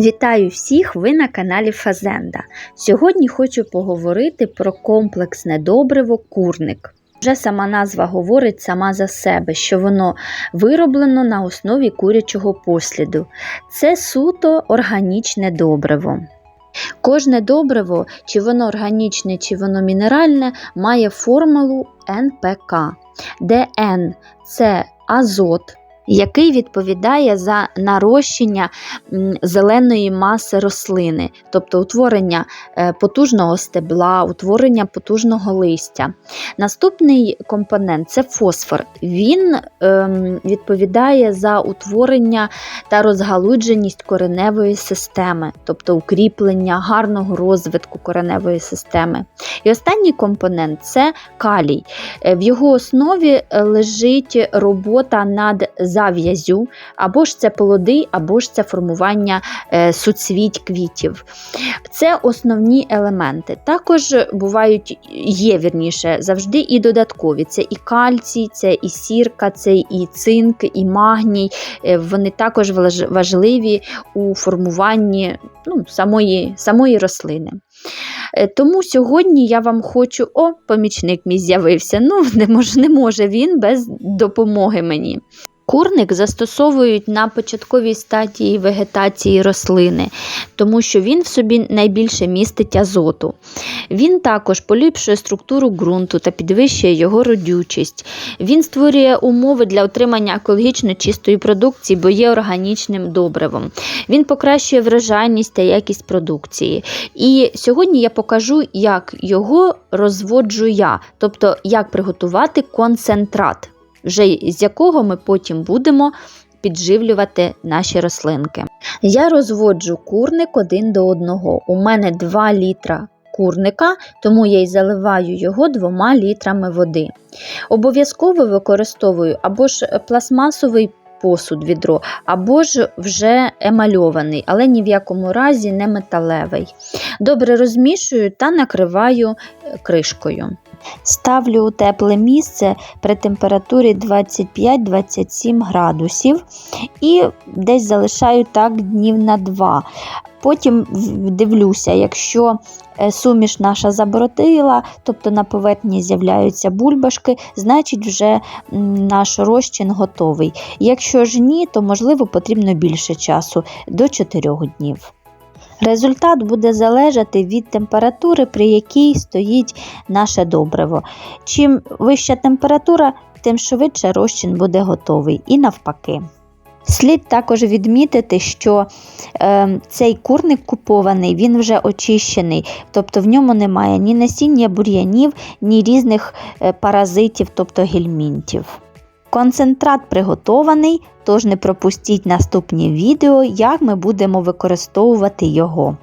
Вітаю всіх! Ви на каналі Фазенда. Сьогодні хочу поговорити про комплексне добриво курник. Вже сама назва говорить сама за себе, що воно вироблено на основі курячого посліду. Це суто органічне добриво. Кожне добриво, чи воно органічне, чи воно мінеральне, має формулу НПК, де Н це азот, який відповідає за нарощення зеленої маси рослини, тобто утворення е, потужного стебла, утворення потужного листя. Наступний компонент це фосфор. Він ем, відповідає за утворення та розгалудженість кореневої системи, тобто укріплення гарного розвитку кореневої системи. І останній компонент це калій. Е, В його основі лежить робота над зав'язю, або ж це плоди, або ж це формування е, суцвіть квітів. Це основні елементи. Також бувають, є вірніше, завжди і додаткові. Це і кальцій, це і сірка, це і цинк, і магній. Е, Вони також важливі у формуванні ну, самої, самої рослини. Е, Тому сьогодні я вам хочу. О, помічник мій з'явився. Ну, не може, не може він без допомоги мені. Курник застосовують на початковій стадії вегетації рослини, тому що він в собі найбільше містить азоту. Він також поліпшує структуру ґрунту та підвищує його родючість. Він створює умови для отримання екологічно чистої продукції, бо є органічним добривом. Він покращує врожайність та якість продукції. І сьогодні я покажу, як його розводжу я, тобто як приготувати концентрат, вже з якого ми потім будемо підживлювати наші рослинки. Я розводжу курник один до одного. У мене 2 літра курника, тому я й заливаю його 2 літрами води. Обов'язково використовую або ж пластмасовий посуд відро, або ж вже емальований, але ні в якому разі не металевий. Добре розмішую та накриваю кришкою. Ставлю у тепле місце при температурі 25-27 градусів і десь залишаю так днів на 2. Потім дивлюся, якщо е, суміш наша забродила, тобто на поверхні з'являються бульбашки, значить вже наш розчин готовий. Якщо ж ні, то можливо потрібно більше часу до 4 днів. Результат буде залежати від температури, при якій стоїть наше добриво. Чим вища температура, тим швидше розчин буде готовий і навпаки. Слід також відмітити, що е, цей курник купований, він вже очищений, тобто в ньому немає ні насіння бур'янів, ні різних е, паразитів, тобто гельмінтів. Концентрат приготований, тож не пропустіть наступні відео, як ми будемо використовувати його.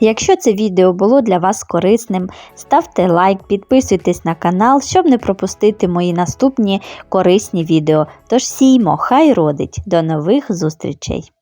Якщо це відео було для вас корисним, ставте лайк, підписуйтесь на канал, щоб не пропустити мої наступні корисні відео. Тож сіймо, хай родить! До нових зустрічей!